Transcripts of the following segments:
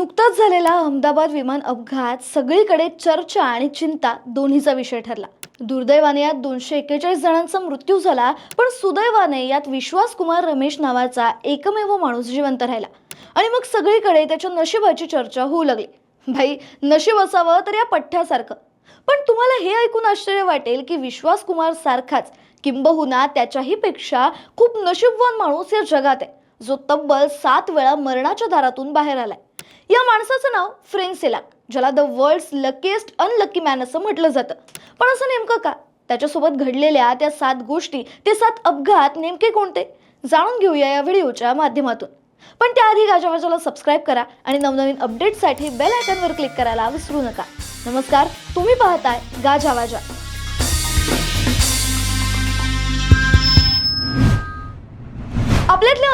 नुकताच झालेला अहमदाबाद विमान अपघात सगळीकडे चर्चा आणि चिंता दोन्हीचा विषय ठरला. दुर्दैवाने यात दोनशे एक्केचाळीस जणांचा मृत्यू झाला पण सुदैवाने यात विश्वास कुमार रमेश नावाचा एकमेव माणूस जिवंत राहिला. आणि मग सगळीकडे त्याच्या नशिबाची चर्चा होऊ लागली. भाई नशीब असावं तर या पठ्ठ्यासारखं. पण तुम्हाला हे ऐकून आश्चर्य वाटेल की विश्वास कुमार सारखाच किंबहुना त्याच्याही पेक्षा खूप नशीबवान माणूस या जगात आहे. जो तब्बल सात वेळा मरणाच्या दारातून बाहेर आलाय. या माणसाचं नाव फ्रेन्सेलाक ज्याला the world's luckiest unlucky man असं म्हटलं जातं. पण असं नेमकं का? त्याच्यासोबत घडलेल्या त्या सात गोष्टी ते सात अपघात नेमके कोणते? जाणून घेऊया या व्हिडिओच्या माध्यमातून. पण त्याआधी गाजावाजाला सबस्क्राईब करा आणि नवनवीन अपडेटसाठी बेल आयकॉनवर क्लिक करायला विसरू नका. नमस्कार तुम्ही पाहताय गाजावाजा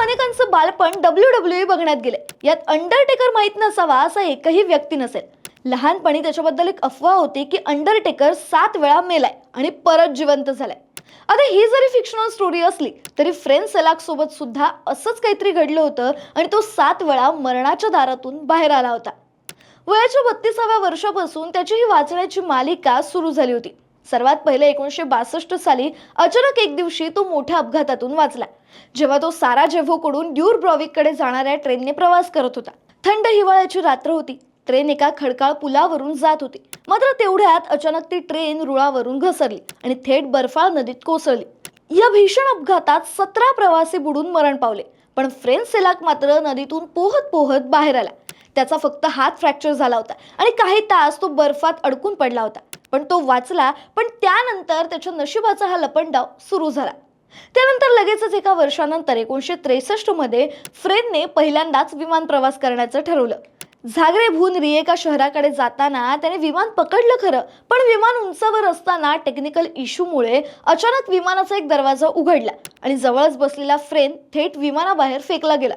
अनेकांचं बालपण डब्ल्यू डब्ल्यू ई बघण्यात गेले यात अंडरटेकर माहीत नसावा असा एकही व्यक्ती नसेल. लहानपणी त्याच्याबद्दल एक अफवा होती की अंडरटेकर सात वेळा मेलाय आणि परत जिवंत झालाय. आता ही जरी फिक्शनल स्टोरी असली तरी फ्रेंड सलाक सोबत सुद्धा असंच काहीतरी घडलं होतं आणि तो सात वेळा मरणाच्या दारातून बाहेर आला होता. वयाच्या बत्तीसाव्या वर्षापासून त्याची ही वाचण्याची मालिका सुरू झाली होती. सर्वात पहिले एकोणीसशे बासष्ट साली अचानक एक दिवशी तो मोठ्या अपघातातून वाचला. जेव्हा तो सारा जेव्होकडून ड्यूर ब्रॉविककडे जाणाऱ्या ट्रेनने प्रवास करत होता. थंड हिवाळ्याची रात्र होती. ट्रेन एका खडकाळ पुलावरून जात होती. मात्र तेवढ्यात अचानक ती ट्रेन रुळावरून घसरली आणि थेट बर्फाळ नदीत कोसळली. या भीषण अपघातात सतरा प्रवासी बुडून मरण पावले पण फ्रेंड सेलाक मात्र नदीतून पोहत पोहत बाहेर आला. त्याचा फक्त हात फ्रॅक्चर झाला होता आणि काही तास तो बर्फात अडकून पडला होता. पण तो वाचला पण त्यानंतर त्याच्या नशिबाचा हा लपंडाव सुरू झाला. त्यानंतर लगेचच एका वर्षानंतर एकोणीसशे त्रेसष्टमध्ये फ्रेनने पहिल्यांदाच विमान प्रवास करण्याचं ठरवलं. झागरेभून रिएका शहराकडे जाताना त्याने विमान पकडलं खरं पण विमान उंचावर असताना टेक्निकल इश्यूमुळे अचानक विमानाचा एक दरवाजा उघडला आणि जवळच बसलेला फ्रेन थेट विमानाबाहेर फेकला गेला.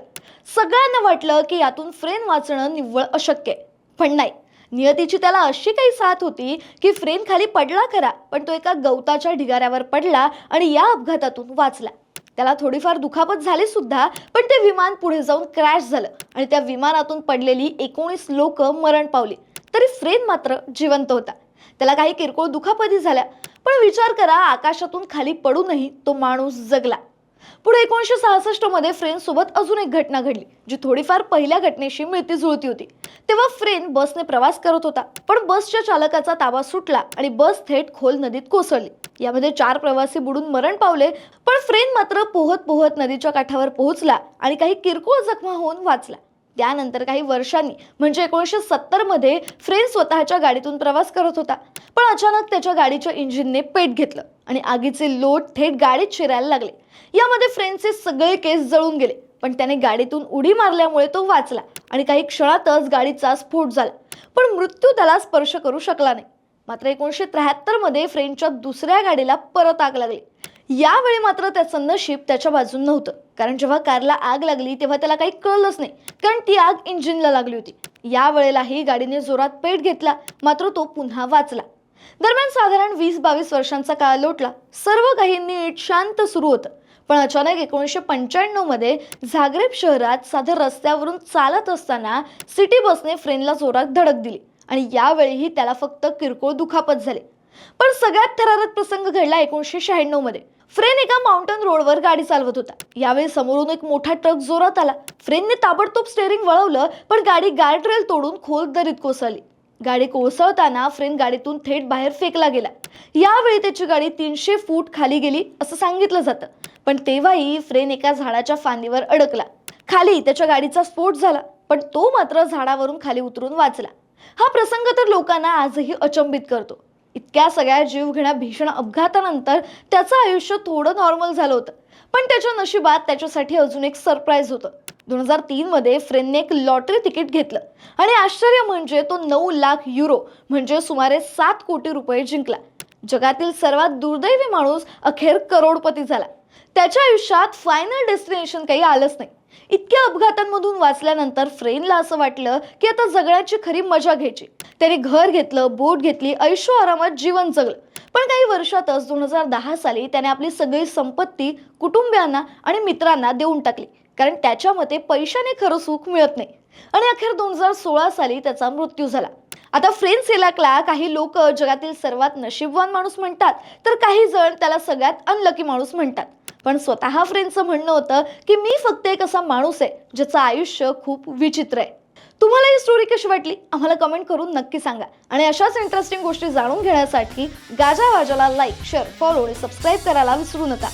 सगळ्यांना वाटलं की यातून फ्रेन वाचणं निव्वळ अशक्य आहे. पण नाही नियतीची त्याला अशी काही साथ होती की फ्रेन खाली पडला खरा पण तो एका गवताच्या ढिगाऱ्यावर पडला आणि या अपघातातून वाचला. त्याला थोडीफार दुखापत झाली सुद्धा पण ते विमान पुढे जाऊन क्रॅश झालं आणि त्या विमानातून पडलेली एकोणीस लोक मरण पावली. तरी फ्रेन मात्र जिवंत होता. त्याला काही किरकोळ दुखापती झाल्या पण विचार करा आकाशातून खाली पडूनही तो माणूस जगला. पुढे एकोणीसशे सहासष्टमध्ये फ्रेन सोबत अजून एक घटना घडली जी थोडीफार पहिल्या घटनेशी मिळती जुळती होती. तेव्हा फ्रेन बसने प्रवास करत होता पण बसच्या चालकाचा ताबा सुटला आणि बस थेट खोल नदीत कोसळली. यामध्ये चार प्रवासी बुडून मरण पावले पण फ्रेन मात्र पोहत पोहत नदीच्या काठावर पोहोचला आणि काही किरकोळ जखमा होऊन वाचला. त्यानंतर काही वर्षांनी म्हणजे एकोणीसशे सत्तरमध्ये फ्रेंड स्वतःच्या गाडीतून प्रवास करत होता. पण अचानक त्याच्या गाडीच्या इंजिनने पेट घेतलं आणि आगीचे लोट थेट गाडीत शिरायला लागले. यामध्ये फ्रेनचे सगळे केस जळून गेले पण त्याने गाडीतून उडी मारल्यामुळे तो वाचला आणि काही क्षणातच गाडीचा स्फोट झाला. पण मृत्यू त्याला स्पर्श करू शकला नाही. मात्र एकोणीसशे त्र्याहत्तरमध्ये फ्रेंचच्या दुसऱ्या गाडीला परत आग लागली. यावेळी मात्र त्याचं नशीब त्याच्या बाजून नव्हतं. कारण जेव्हा कारला आग लागली तेव्हा त्याला काही कळलंच नाही. कारण ती आग इंजिनला लागली होती. या वेळेलाही गाडीने जोरात पेट घेतला मात्र तो पुन्हा वाचला. दरम्यान साधारण वीस बावीस वर्षांचा काळ लोटला. सर्व काही नीट शांत सुरू होतं. पण अचानक एकोणीसशे पंच्याण्णवमध्ये झाग्रेब शहरात साध्या रस्त्यावरून चालत असताना सिटी बसने फ्रेनला जोरात धडक दिली आणि यावेळीही त्याला फक्त किरकोळ दुखापत झाली. पण सगळ्यात थरारक प्रसंग घडला एकोणीसशे शहाण्णवमध्ये. फ्रेन एका माउंटन रोडवर गाडी चालवत होता. यावेळी समोरून एक मोठा ट्रक जोरात आला. फ्रेनने ताबडतोब स्टेअरिंग वळवलं पण गाडी गार्डरेल तोडून खोल दरीत कोसळली. गाडी कोसळताना फ्रेन गाडीतून थेट बाहेर फेकला गेला. यावेळी त्याची गाडी तीनशे फूट खाली गेली असं सांगितलं जातं. पण तेव्हाही फ्रेन एका झाडाच्या फांदीवर अडकला. खाली त्याच्या गाडीचा स्फोट झाला पण तो मात्र झाडावरून खाली उतरून वाचला. हा प्रसंग तर लोकांना आजही अचंबित करतो. इतक्या सगळ्या जीवघेण्या भीषण अपघातानंतर त्याचं आयुष्य थोडं नॉर्मल झालं होतं. पण त्याच्या नशिबात त्याच्यासाठी अजून एक सरप्राईज होतं. दोन हजार तीनमध्ये फ्रेनने एक लॉटरी तिकीट घेतलं. आणि आश्चर्य म्हणजे तो नऊ लाख युरो म्हणजे सुमारे सात कोटी रुपये जिंकला. जगातील सर्वात दुर्दैवी माणूस अखेर करोडपती झाला. त्याच्या आयुष्यात फायनल डेस्टिनेशन काही आलंच नाही. इतक्या अपघातांमधून वाचल्यानंतर फ्रेनला असं वाटलं की आता जगण्याची खरी मजा घ्यायची. त्याने घर घेतलं बोट घेतली ऐशो आरामात जीवन जगलं. पण काही वर्षातच दोन हजार दहा साली त्याने आपली सगळी संपत्ती कुटुंबियांना आणि मित्रांना देऊन टाकली. कारण त्याच्या मते पैशाने खरं सुख मिळत नाही. आणि अखेर दोन हजार सोळा साली त्याचा मृत्यू झाला. आता फ्रेंच इलाकला काही लोक जगातील सर्वात नशीबवान माणूस म्हणतात. तर काही जण त्याला सगळ्यात अनलकी माणूस म्हणतात. पण स्वतः फ्रेंडचं म्हणणं होतं की मी फक्त एक असा माणूस आहे ज्याचं आयुष्य खूप विचित्र आहे. तुम्हाला ही स्टोरी कशी वाटली? आम्हाला कमेंट करून नक्की सांगा. आणि अशाच इंटरेस्टिंग गोष्टी जाणून घेण्यासाठी गाजा वाजाला लाईक शेअर फॉलो आणि सबस्क्राईब करायला विसरू नका.